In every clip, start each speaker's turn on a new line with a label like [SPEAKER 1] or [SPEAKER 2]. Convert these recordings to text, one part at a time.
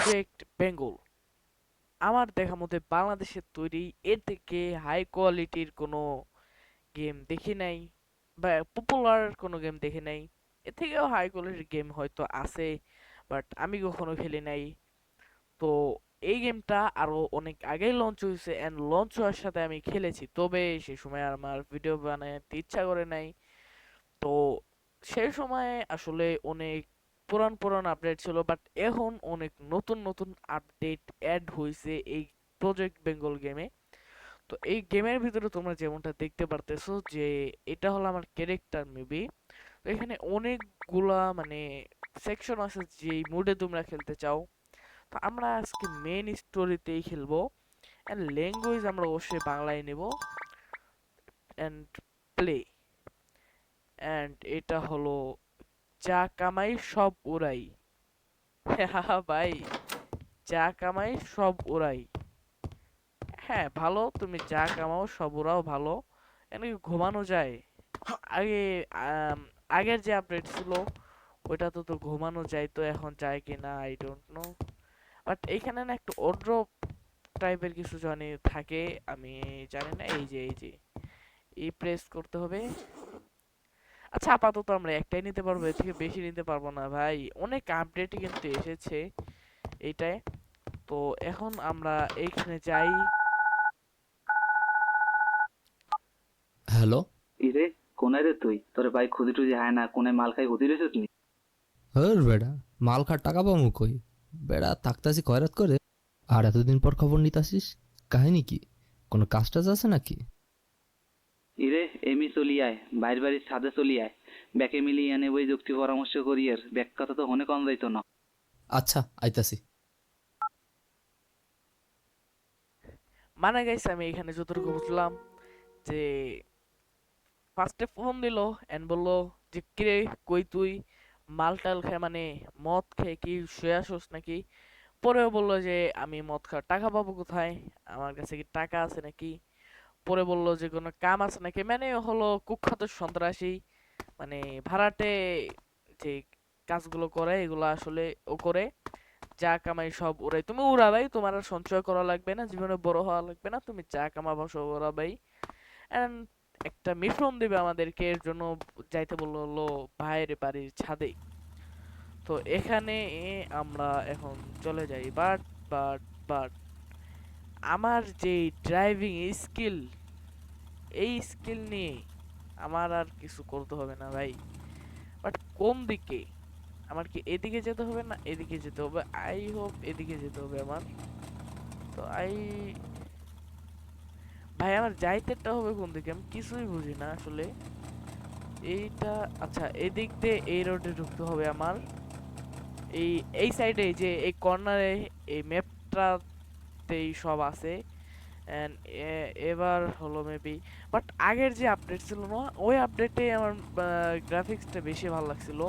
[SPEAKER 1] Project Bengal আমার দেখা মতে বাংলাদেশের তৈরি, এর থেকে হাই কোয়ালিটির কোনো গেম দেখি নাই বা পপুলার কোনো গেম দেখি নাই। এর থেকেও হাই কোয়ালিটির গেম হয়তো আছে বাট আমি কখনো খেলি নাই। তো এই গেমটা আরও অনেক আগেই লঞ্চ হয়েছে অ্যান্ড লঞ্চ হওয়ার সাথে আমি খেলেছি। তবে সে সময় আমার ভিডিও বানাতে ইচ্ছা করে নাই। তো সেই সময় আসলে অনেক পুরান পুরান আপডেট ছিল বাট এখন অনেক নতুন নতুন আপডেট অ্যাড হয়েছে এই প্রজেক্ট বেঙ্গল গেমে তো এই গেমের ভিতরে তোমরা যেমনটা দেখতে পারতেছো যে, এটা হলো আমার ক্যারেক্টার মেবি তো এখানে অনেকগুলা মানে সেকশন আছে যেই মুডে তোমরা খেলতে চাও। তো আমরা আজকে মেন স্টোরিতেই খেলব অ্যান্ড ল্যাঙ্গুয়েজ আমরা অবশ্যই বাংলায় নেব অ্যান্ড প্লে অ্যান্ড এটা হলো যা কামাই সব ওরাই। হ্যাঁ ভাই যা কামাই সব ওরাই। হ্যাঁ ভালো, তুমি যা কামাও, সব উড়াও ভালো। এনাকে ঘুমানো যায়? আগে আগের যে আপডেট ছিল, ওইটা তো তো ঘুমানো যায় তো এখন যায় কি না আই ডোন্ট নো বাট এইখানে না একটু অড্রপ টাইপের কিছু জানি থাকে, আমি জানি না, এই যে এই যে, এই প্রেস করতে হবে। আচ্ছা আপাতত আমরা একটাই নিতে পারব এর থেকে বেশি নিতে পারব না ভাই। অনেক আপডেট কিন্তু এসেছে এইটায় তো এখন আমরা এইখানে যাই।
[SPEAKER 2] হ্যালো
[SPEAKER 3] ইরে কোনায় রে তুই? তোর ভাই খুদি টুদি হায় না কোনায় মাল খাই হুদি রেছিস নি?
[SPEAKER 2] হর বেড়া মাল খার টাকা পাবো কই? বেড়া তাকতাছি কয়রাত করে। আর এতদিন পর খবর নিতাসিস কাহিনী কি? কোনো কাজ টাজ আছে নাকি?
[SPEAKER 3] ইরে এমি চলি আয় বাইর বাড়ির ছাদে চলি আয়। ব্যাকে মিলিয়ে আনে ওই যুক্তি পরামর্শ করি আর ব্যাক কথা তো হনে কম যাইতো না।
[SPEAKER 2] আচ্ছা আইতাছি।
[SPEAKER 1] মানে গাইছে আমি এখানে যতটুকু বুঝলাম যে ফার্স্টে ফোন দিল এন্ড বলল যে কিরে কই তুই? মাল টাল খেয়ে মানে মদ খেয়ে কি শুয়ে আসোস নাকি? পরেও বলল যে আমি মদ খাওয়ার টাকা পাবো কোথায়? আমার কাছে কি টাকা আছে নাকি? পরে বলল যে, কোনো কাম আছে নাকি? মানে হলো কুখ্যাত সন্ত্রাসী। মানে ভাড়াটে যে কাজগুলো করে, এগুলো আসলে ও করে। যা কামাই সব উড়াই তুমি উড়াবাই, তোমার আর সঞ্চয় করা লাগবে না, জীবনে বড় হওয়া লাগবে না, তুমি যা কামাবো সব উড়াবাই। এন্ড একটা মিশ্রণ দিবে আমাদেরকে, এর জন্য যাইতে বলল হলো ভাইয়ের বাড়ির ছাদে। তো এখানে আমরা এখন চলে যাই। But but but. আমার যে ড্রাইভিং স্কিল এই স্কিল নিয়ে আমার আর কিছু করতে হবে না ভাই। বাট কোন দিকে? আমার কি এদিকে যেতে হবে না এদিকে যেতে হবে? আই হোপ এদিকে যেতে হবে আমার। তো আই ভাই, আমার যাইতেটা হবে কোন দিকে? আমি কিছুই বুঝি না আসলে। এইটা আচ্ছা এদিক দিয়ে এই রোডে ঢুকতে হবে আমার। এই এই সাইডে যে এই কর্নারে এই ম্যাপটাতেই সব আছে। এবার হলো মেবি বাট আগের যে আপডেট ছিল না, ওই আপডেটে আমার গ্রাফিক্সটা বেশি ভালো লাগছিল।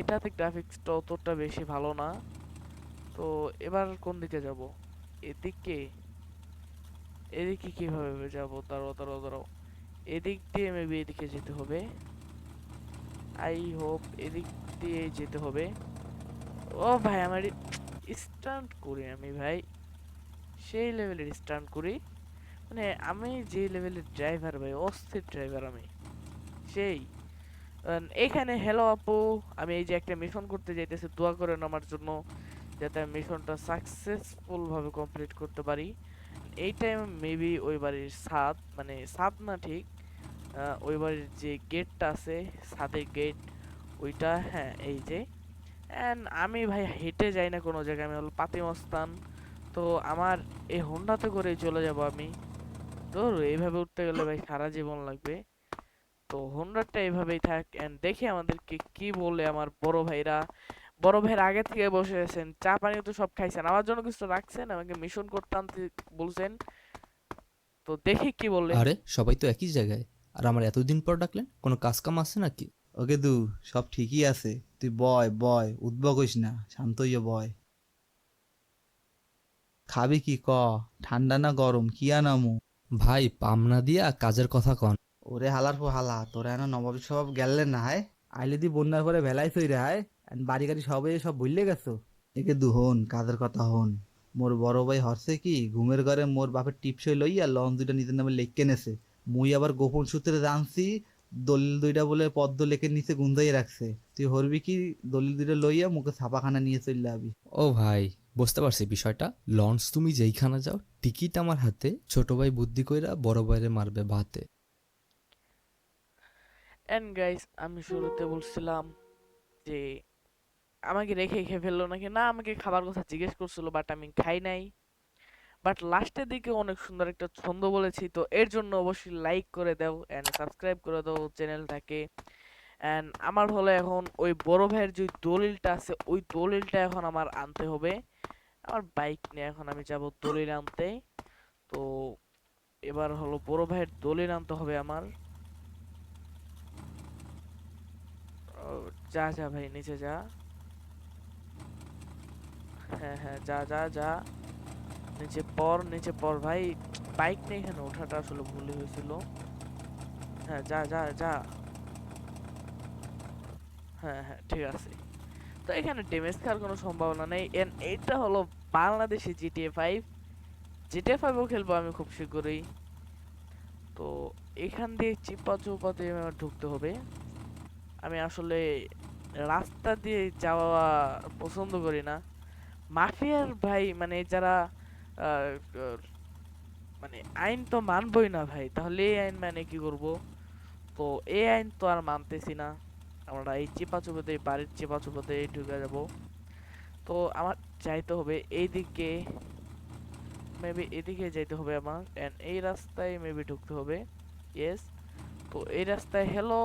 [SPEAKER 1] এটাতে গ্রাফিক্সটা অতটা বেশি ভালো না। তো এবার কোন দিকে যাব? এদিকে? এদিকে কীভাবে যাব? দাঁড়াও দাঁড়াও দাঁড়াও। এদিক দিয়ে মেবি এদিকে যেতে হবে। আই হোপ এদিক দিয়ে যেতে হবে। ও ভাই, আমার স্টান্ট করি আমি ভাই। সেই লেভেলের স্টান্ট করি। মানে আমি যে লেভেলের ড্রাইভার ভাই, অস্থির ড্রাইভার আমি। সেই। এখানে হ্যালো আপু, আমি এই যে একটা মিশন করতে যাইতেছি, দোয়া করেন আমার জন্য, যাতে আমি মিশনটা সাকসেসফুল ভাবে কমপ্লিট করতে পারি। এই টাইম মেবি ওই বাড়ির ছাদ মানে ছাদ না ঠিক ওই বাড়ির যে গেটটা আছে, ছাদের গেট ওইটা হ্যাঁ এই যে। অ্যান্ড আমি ভাই হেঁটে যাই না কোনো জায়গায়, আমি হলো পাতিমস্তান তো আমার এই হোন্ডাতে করেই চলে যাব আমি। ধর এইভাবে উঠতে গেলে ভাই সারা জীবন লাগবে। তো হোন্ডাটা এইভাবেই থাক এন্ড দেখি আমাদেরকে কি বলে আমার বড় ভাইরা। বড় ভাইয়ের আগে থেকে বসে আছেন চা পানি তো সব খাইছেন আমার জন্য কিছু রাখছেন? আমাকে মিশন করতে আনতে বলছেন। তো দেখি কি বললে
[SPEAKER 2] আরে সবাই তো একই জায়গায়। আর আমার এতদিন পর ডাকলেন? কোনো কাজ কাম আছে নাকি?
[SPEAKER 4] ওকে দু সব ঠিকই আছে। তুই বয় বয় উদ্ভব হইস না শান্ত হইয়া বয়। খাবি কি ক? ঠান্ডা না গরম? কি আনামু?
[SPEAKER 2] ভাই পামনা দিয়া কাজের কথা কন।
[SPEAKER 4] ওরে হালার পো হালা তোরা এনো নবাব স্বভাব গেলে না হায়? আইলে দি বন্যার পরে ভেলাই তৈরি হায়। আর বাড়ি গাড়ি সবে সব ভুললে গেছো? একে দু দুহন কাজের কথা হন। মোর বড় ভাই হরছে কি ঘুমের ঘরে মোর বাপের টিপসই লইয়া লন দুইটা নিজের নামে লেখকে নেছে। মুই আবার গোপন সূত্রে জানছি দলিল দুইটা বলে পদ্ম লেখের নিচে গুন্দাই রাখছে। তুই হরবি কি দলিল দুইটা লইয়া মুখে ছাপাখানা নিয়ে চলে আবি।
[SPEAKER 2] ও ভাই। বুঝতে পারছি বিষয়টা। লঞ্চ তুমি যেইখানে যাও, টিকিট আমার হাতে, ছোট ভাই বুদ্ধি কইরা বড় ভাইরে মারবে ভাতে
[SPEAKER 1] এন্ড গাইস আমি শুরুতে বলছিলাম যে, আমাকে রেখে খেয়ে ফেলল নাকি? না, আমাকে খাবার কথা জিজ্ঞেস করছিল বাট আমি খাই নাই। বাট লাস্টের দিকে অনেক সুন্দর একটা ছন্দ বলেছি, তো এর জন্য অবশ্যই লাইক করে দাও এন্ড সাবস্ক্রাইব করে দাও চ্যানেলটাকে এন্ড আমার হলো এখন ওই বড় ভাইয়ের যে দলিলটা আছে, ওই দলিলটা এখন আমার আনতে হবে। আমার বাইক নিয়ে এখন আমি যাব দলিল আনতে। তো এবার হলো বড় ভাইয়ের দলিল আনতে হবে আমার। যা যা ভাই, নিচে যা। হ্যাঁ হ্যাঁ যা যা যা। নিচে পর নিচে পর ভাই। বাইক নিয়ে এখানে ওঠাটা আসলে ভুলই হয়েছিল। হ্যাঁ যা যা যা। হ্যাঁ হ্যাঁ ঠিক আছে। তো এখানে ড্যামেজ খাওয়ার কোনো সম্ভাবনা নেই। এন্ড এটা হলো বাংলাদেশি জিটিএ ফাইভ জিটিএ ফাইভও খেলব আমি খুব শীঘ্রই। তো এখান দিয়ে চিপা চুপা দিয়ে আমার ঢুকতে হবে। আমি আসলে রাস্তা দিয়ে যাওয়া পছন্দ করি না। মাফিয়ার ভাই মানে যারা মানে আইন তো মানবই না ভাই। তাহলে এই আইন মানে কি করব? তো এই আইন তো আর মানতেছি না। আমরা এই চিপা চুপাতে বাড়ির চিপা চুপাতে ঢুকে যাব। তো আমার যাইতে হবে এইদিকে মেবি এদিকে যাইতে হবে আমার এন্ড এই রাস্তায় মেবি ঢুকতে হবে ইয়েস তো এই রাস্তায় হ্যালো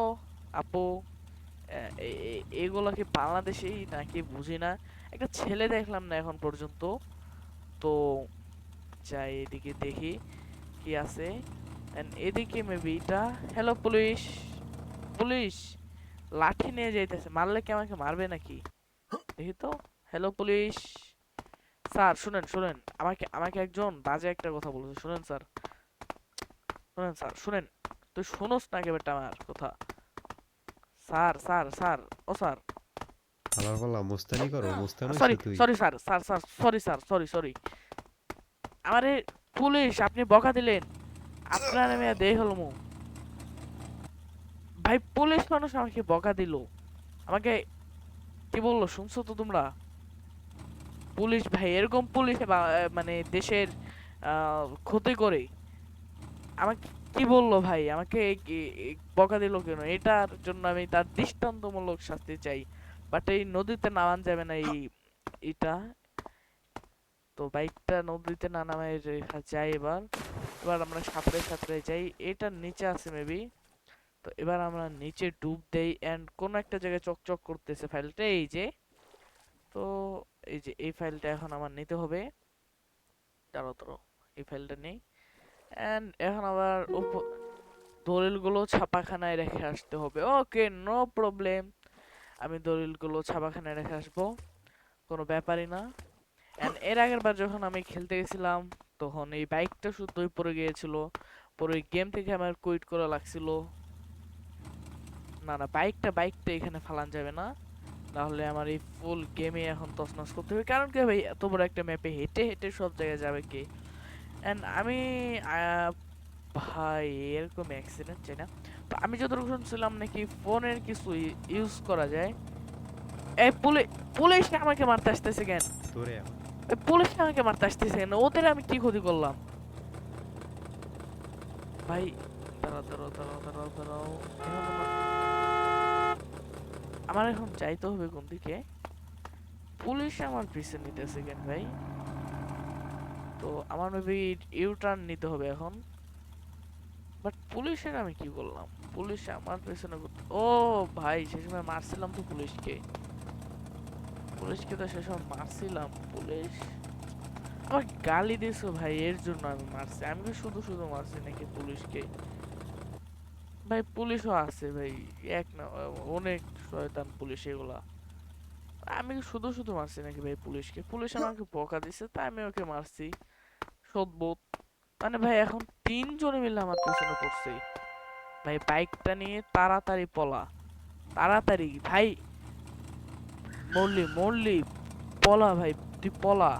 [SPEAKER 1] আপু আহ, এ- এ- এগুলো কি বাংলাদেশেই নাকি বুঝি না? একটা ছেলে দেখলাম না এখন পর্যন্ত। তো যাই এদিকে দেখি কি আছে। এদিকে মেবি এটা হ্যালো পুলিশ পুলিশ লাঠি নিয়ে যাইতেছে মারলে কি আমাকে মারবে নাকি? দেখি তো। হ্যালো পুলিশ স্যার শুনেন শুনেন আমাকে আমাকে একজন বাজে একটা কথা বলেছে শুনেন স্যার শুনেন স্যার শুনেন তুই শুনোস না কে বেটা আমার কথা? স্যার স্যার স্যার ও স্যার
[SPEAKER 5] হালার পালা মোস্তানি করো মোস্তান
[SPEAKER 1] sorry sorry sir sir sir sorry sir sorry sorry আমারে পুলিশ আপনি বকা দিলেন। আপনার আমি দেহ হলো মু ভাই, পুলিশ মানুষ আমাকে বকা দিল। আমাকে, কি বলল, শুনছো তো তোমরা? পুলিশ, ভাই, এরকম পুলিশ মানে দেশের ক্ষতি করে। আমাকে কি বলল ভাই? আমাকে বকা দিল কেন? এটার জন্য আমি তার দৃষ্টান্তমূলক শাস্তি চাই। বাট এই নদীতে নামান যাবে না এই এটা তো বাইকটা নদীতে না নামায় যায় এবার। এবার আমরা সাঁতরে সাঁতরে যাই। এটার নিচে আছে মেবি তো এবার আমরা নিচে ডুব দেই এন্ড কোন একটা জায়গায় চকচক করতেছে ফাইলটা এই যে। তো এই যে এই ফাইলটা এখন আমার নিতে হবে। দাঁড়াও এই ফাইলটা নেই। এন্ড এখন আবার দলিলগুলো ছাপাখানায় রেখে আসতে হবে। ওকে নো প্রবলেম আমি দলিলগুলো ছাপাখানায় রেখে আসব। কোনো ব্যাপারই না। এন্ড এর আগের বার যখন আমি খেলতে গেছিলাম, তখন এই বাইকটা শুধুই পড়ে গিয়েছিল। পরে গেম থেকে আমার কুইট করা লাগছিল। না না বাইকটা বাইকটা এখানে ফালান যাবে না। তাহলে আমার এই ফুল গেমে এখন তছনছ করতে হবে। কারণ কি ভাই এত বড় একটা ম্যাপে হেঁটে হেঁটে সব জায়গায় যাবে কে? এন্ড আমি ভাই এরকম অ্যাক্সিডেন্ট চাই না। তো আমি যতটুকু শুনছিলাম নাকি ফোনের কিছু ইউজ করা যায়। এই পুলিশ পুলিশ আমাকে মারতে আসতেছে কেন? পুলিশ আমাকে মারতে আসতেছে কেন? ওদের আমি কি ক্ষতি করলাম? ভাই দাঁড়াও দাঁড়াও দাঁড়াও দাঁড়াও দাঁড়াও আমার এখন যাইতে হবে কোন দিকে? পুলিশ আমার পিছনে নিতেছে কেন ভাই? তো আমার মেবি ইউ টার্ন নিতে হবে এখন। বাট পুলিশের আমি কি বললাম? পুলিশ আমার পেছনে ও ভাই, সে সময় মারছিলাম তো পুলিশকে। পুলিশকে তো সে সময় মারছিলাম, পুলিশ আমার গালি দিছো ভাই, এর জন্য আমি মারছি। আমি কি শুধু শুধু মারছি নাকি পুলিশকে। ভাই, পুলিশও আছে ভাই, এক না অনেক শয়তান পুলিশ এগুলা। আমি শুধু শুধু মারছি নাকি ভাই পুলিশকে? পুলিশ আমাকে বকা দিছে তাই আমি ওকে মারছি। সদবোধ মানে ভাই, এখন তিনজনে মিলে আমার পেছনে পড়ছে। ভাই, বাইকটা নিয়ে তাড়াতাড়ি পলা। তাড়াতাড়ি, ভাই। মরলি মরলি। পলা ভাই, তুই পলা।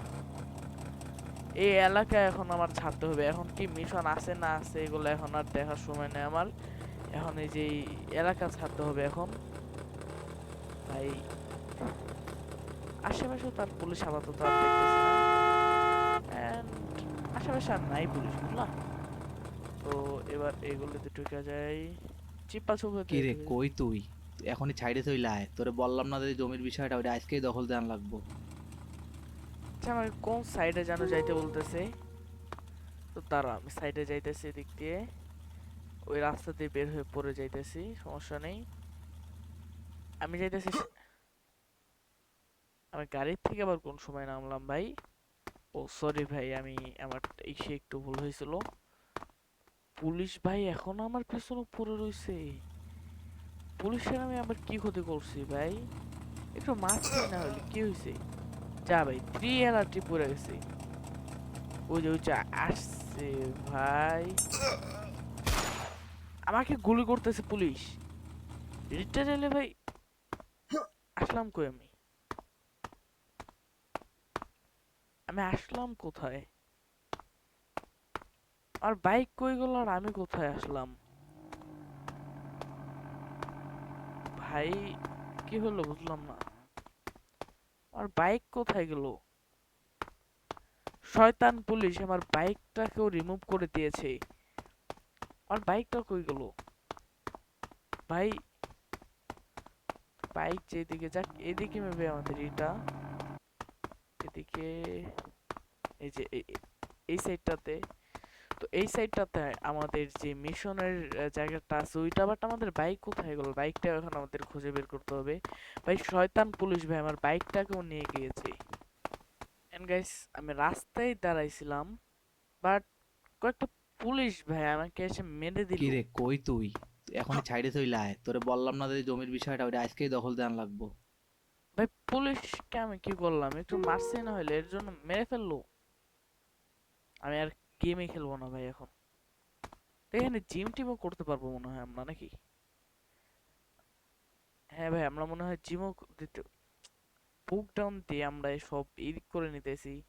[SPEAKER 1] এই এলাকা এখন আমার ছাড়তে হবে। এখন কি মিশন আছে না আছে এগুলো এখন আর দেখার সময় নেই আমার। এখন এই যে এলাকা ছাড়তে হবে এখন। ভাই। আশেপাশে তার পুলিশ আপাতত আর দেখতেছি না। আশেপাশে আর নাই পুলিশ বুঝলা? তো এবার এগুলোতে ঢুকে যায় চিপা চুপা
[SPEAKER 4] কি রে কই তুই? এখনই ছাইড়ে চইলে আয় তোরে বললাম না যে জমির বিষয়টা ওটা আজকেই দখল দেন লাগবো।
[SPEAKER 1] আচ্ছা আমার কোন সাইডে যেন যাইতে বলতেছে? তো তারা আমি সাইডে যাইতেছি এদিক দিয়ে। ওই রাস্তা দিয়ে বের হয়ে পড়ে যাইতেছি সমস্যা নেই। আমি যাইতেছি আমি গাড়ির থেকে আবার কোন সময় নামলাম ভাই? ও সরি ভাই, আমি আমার এসে একটু ভুল হয়েছিল। পুলিশ ভাই এখনও আমার পেছনে পড়ে রইছে। পুলিশের আমি আবার কি ক্ষতি করছি ভাই? একটু মারছি না হলে কি হয়েছে যা ভাই থ্রি এনার্জি পড়ে গেছে। ওই যে ওই যে আসছে ভাই। আমাকে গুলি করতেছে পুলিশ। রিটার এলে ভাই আসলাম কই আমি? আমি আসলাম কোথায়? আর বাইক কই গেল আর আমি কোথায় আসলাম? ভাই, কি হলো বুঝলাম না। আর বাইক কোথায় গেল? শয়তান পুলিশ আমার বাইকটাকেও রিমুভ করে দিয়েছে। আর বাইকটা কই গেল? ভাই বাইক যেদিকে যাক, এদিকে মেবে আমাদের এটা। এদিকে এই যে এই- সাইডটাতে তো এই সাইডটাতে আমাদের যে মিশনের জায়গাটা আছে, ওইটা বাট আমাদের বাইক কোথায় গেল? বাইকটা এখন আমাদের খুঁজে বের করতে হবে। ভাই, শয়তান পুলিশ ভাই, আমার বাইকটাকেও নিয়ে গিয়েছে। এন্ড গাইস আমি রাস্তায় দাঁড়াইছিলাম বাট কয়েকটা পুলিশ ভাই আমাকে এসে মেরে দিল।
[SPEAKER 4] কি রে কই তুই? এখনই ছাইড়ে চইলে আয়। তোরে বললাম না যে জমির বিষয়টা ওটা আজকেই দখল দেন লাগবো।
[SPEAKER 1] ভাই পুলিশকে আমি কি করলাম একটু মারছি না হলে এর জন্য মেরে ফেলল। আমি আর গেমই খেলব না ভাই এখন। এখানে জিম টিমও করতে পারব মনে হয় আমরা নাকি? হ্যাঁ ভাই আমরা মনে হয় জিমও দিতে বুক ডাউন দিয়ে আমরা সব এদিক করে নিতেছি।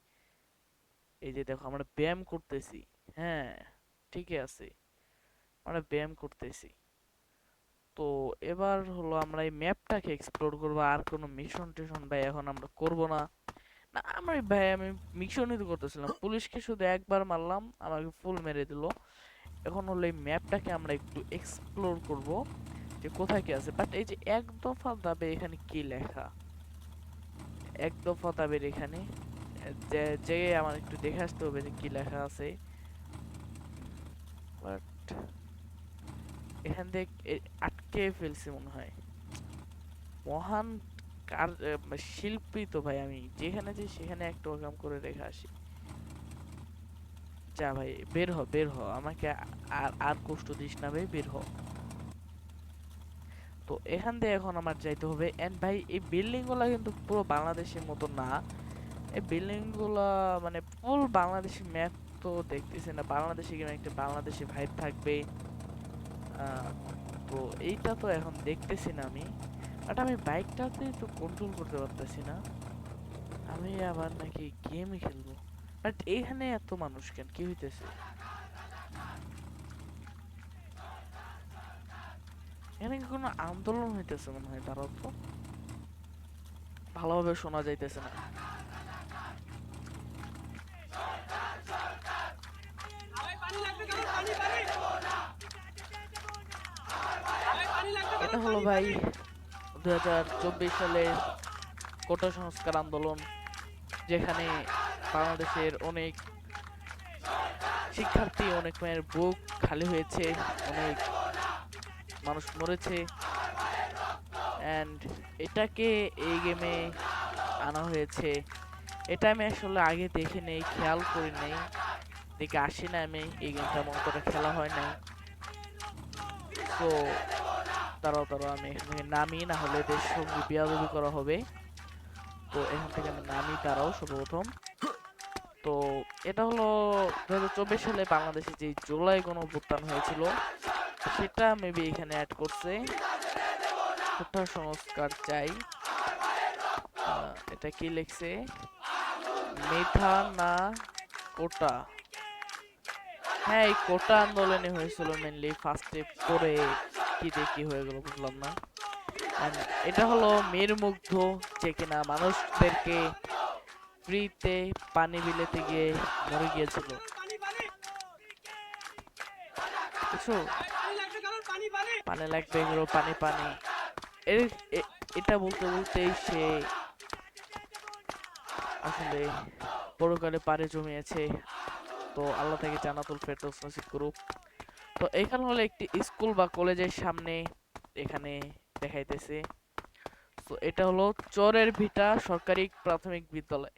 [SPEAKER 1] এই যে দেখো আমরা ব্যায়াম করতেছি। হ্যাঁ ঠিকই আছে। আমরা ব্যায়াম করতেছি। তো এবার হলো আমরা এই ম্যাপটাকে এক্সপ্লোর করব, আর কোনো মিশন টিশন ভাই এখন আমরা করব না। না, আমরা ভাই, আমি মিশনই তো করতেছিলাম। পুলিশকে শুধু একবার মারলাম, আমাকে ফুল মেরে দিল। এখন হলো এই ম্যাপটাকে আমরা একটু এক্সপ্লোর করব, যে কোথায় কি আছে। বাট এই যে এক দফা দাবে এখানে কি লেখা? এক দফা দাবের এখানে, যে যে আমার একটু দেখে আসতে হবে যে কি লেখা আছে। বাট এখান থেকে আটকে ফেলছি মনে হয়? মহান কার শিল্পী তো ভাই আমি, যেখানে যাই সেখানে একটা কাম করে রেখে আসি। যা ভাই, বের হ বের হ, আমাকে আর আর কষ্ট দিস না ভাই, বের হ। তো এখান দিয়ে এখন আমার যাইতে হবে। এন্ড ভাই, এই বিল্ডিংগুলা কিন্তু পুরো বাংলাদেশের মতো না। এই বিল্ডিংগুলা মানে ফুল বাংলাদেশি ম্যাপ তো দেখতেছি না। বাংলাদেশে কিনা একটা বাংলাদেশি ভাইব থাকবে। তো এইটা তো এখন দেখতেছি না আমি। বাট আমি বাইকটাতে তো কন্ট্রোল করতে পারতেছি না। আমি আবার নাকি গেম খেলব। বাট এইখানে এত মানুষ কেন? কি হইতেছে? এখানে কোনো আন্দোলন হইতেছে মনে হয়? তারাও তো। ভালোভাবে শোনা যাইতেছে না। এটা হলো ভাই চব্বিশ সালের কোটা সংস্কার আন্দোলন, যেখানে বাংলাদেশের অনেক শিক্ষার্থী, অনেক মেয়ের বুক খালি হয়েছে, অনেক মানুষ মরেছে। অ্যান্ড এটাকে এই গেমে আনা হয়েছে। এটা আমি আসলে আগে দেখে নেই, খেয়াল করি নেই। দেখে আসি না আমি, এই গেমটা করে খেলা হয় নাই। তো দাঁড়াও দাঁড়াও আমি এখান থেকে নামি, না হলে এদের সঙ্গে বিয়াদবি করা হবে। তো এখান থেকে আমি নামি দাঁড়াও সর্বপ্রথম। তো এটা হলো দু হাজার চব্বিশ সালে বাংলাদেশে যে জুলাই গণ অভ্যুত্থান হয়েছিল, সেটা মেবি এখানে অ্যাড করছে। সংস্কার চাই? এটা কি লিখছে? মেধা না কোটা? হ্যাঁ এই কোটা আন্দোলনে হয়েছিল মেনলি ফার্স্টে পরে কি কি হয়ে গেল বুঝলাম না। এটা হলো মেয়ের মুগ্ধ, যে কিনা মানুষদেরকে ফ্রিতে পানি বিলেতে গিয়ে মরে গিয়েছিল। পানি লাগবে এগুলো, পানি পানি। এটা বলতে বলতেই সে আসলে পরকালে পারে জমিয়েছে। তো আল্লাহ তাকে জানাতুল ফেরদৌস নসিব করুক। তো এখানে হলো একটি স্কুল বা কলেজের সামনে এখানে দেখাইতেছে। তো এটা হলো চরের ভিটা সরকারি প্রাথমিক বিদ্যালয়।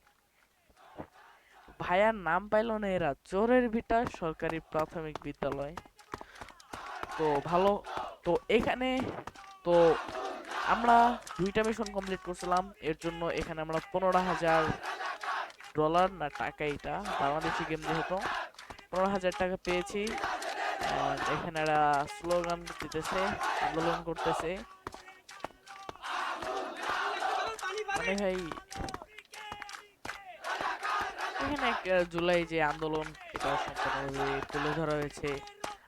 [SPEAKER 1] ভাইয়ার নাম পাইলো না এরা, চরের ভিটা সরকারি প্রাথমিক বিদ্যালয়। তো ভালো, তো এখানে, তো আমরা দুইটা মিশন কমপ্লিট করছিলাম। এর জন্য এখানে আমরা পনেরো হাজার ডলার না টাকা এটা, বাংলাদেশি গেম যেহেতু, পনেরো হাজার টাকা পেয়েছি। এখানে এরা স্লোগান দিতেছে, আন্দোলন করতেছে। মানে ভাই, এখানে এক জুলাই যে আন্দোলন, এটা সম্পূর্ণভাবে তুলে ধরা হয়েছে।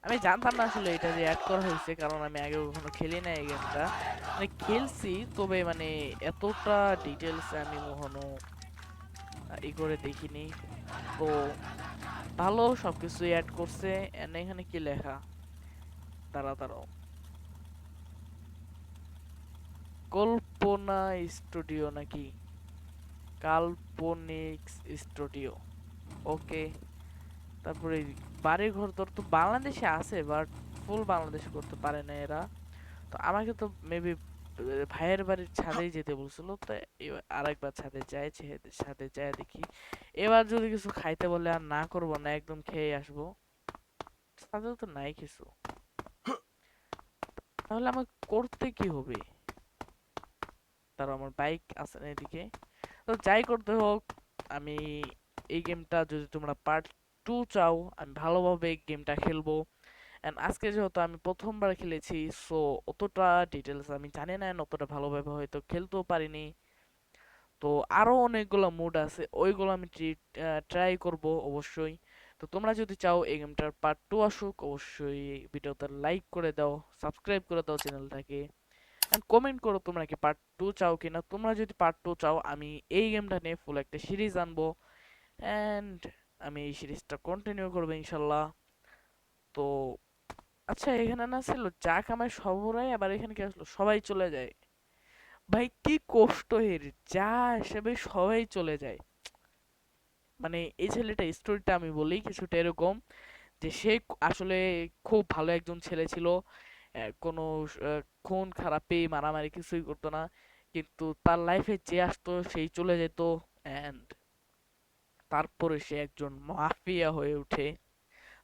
[SPEAKER 1] আমি জানতাম না আসলে এটা যে অ্যাড করা হয়েছে, কারণ আমি আগে কখনো খেলি না এই গেমটা মানে খেলছি, তবে মানে এতটা ডিটেলস আমি কখনো ই করে দেখিনি। তো ভালো সবকিছু অ্যাড করছে এখানে কি লেখা? দাঁড়া দাঁড়াও। কল্পনা স্টুডিও নাকি? কাল্পনিক্স স্টুডিও। ওকে। তারপরে বাড়ি ঘর তোর তো বাংলাদেশে আছে বাট ফুল বাংলাদেশে করতে পারে না এরা। তো আমাকে তো মেবি ভাইয়ের বাড়ির ছাদেই যেতে বলছিল তো আরেকবার ছাদে যাই ছাদে যাই দেখি। এবার যদি কিছু খাইতে বলে আর না করব না একদম খেয়ে আসব। ছাদে তো নাই কিছু। তাহলে আমার করতে কি হবে? তার আমার বাইক আছে না এদিকে। তো যাই করতে হোক আমি এই গেমটা যদি তোমরা পার্ট টু চাও আমি ভালোভাবে গেমটা খেলব। এন্ড আজকে যেহেতু আমি প্রথমবার খেলেছি সো অতটা ডিটেলস আমি জানি না অতটা ভালোভাবে হয়তো খেলতেও পারিনি। তো আরও অনেকগুলো মুড আছে, ওইগুলো আমি ট্রাই করব অবশ্যই। তো তোমরা যদি চাও এই গেমটার পার্ট টু আসুক, অবশ্যই ভিডিওতে লাইক করে দাও সাবস্ক্রাইব করে দাও চ্যানেলটাকে এন্ড কমেন্ট করো তোমরা কি পার্ট টু চাও কিনা। তোমরা যদি পার্ট টু চাও, আমি এই গেমটা নিয়ে ফুল একটা সিরিজ আনব। এন্ড আমি এই সিরিজটা কন্টিনিউ করব ইনশাল্লাহ। তো আচ্ছা এখানে না ছিল যা কামায় সবরাই আবার এখানে কি আসলো? সবাই চলে যায়। ভাই, কি কষ্ট এর! যা হিসেবে সবাই চলে যায়। মানে এই ছেলেটা স্টোরিটা আমি বলি কিছুটা এরকম যে, সে আসলে খুব ভালো একজন ছেলে ছিল। কোনো খুন খারাপি মারামারি কিছুই করতো না। কিন্তু তার লাইফে যে আসতো, সেই চলে যেত। অ্যান্ড তারপরে সে একজন মাফিয়া হয়ে ওঠে।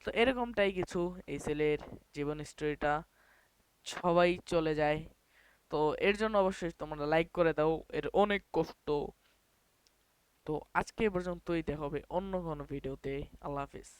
[SPEAKER 1] তো এরকমটাই কিছু এই ছেলের জীবন স্টোরিটা সবাই চলে যায়। তো এর জন্য অবশ্যই তোমরা লাইক করে দাও, এর অনেক কষ্ট। তো আজকে পর্যন্তই, দেখা হবে অন্য কোনো ভিডিওতে আল্লাহ হাফিজ।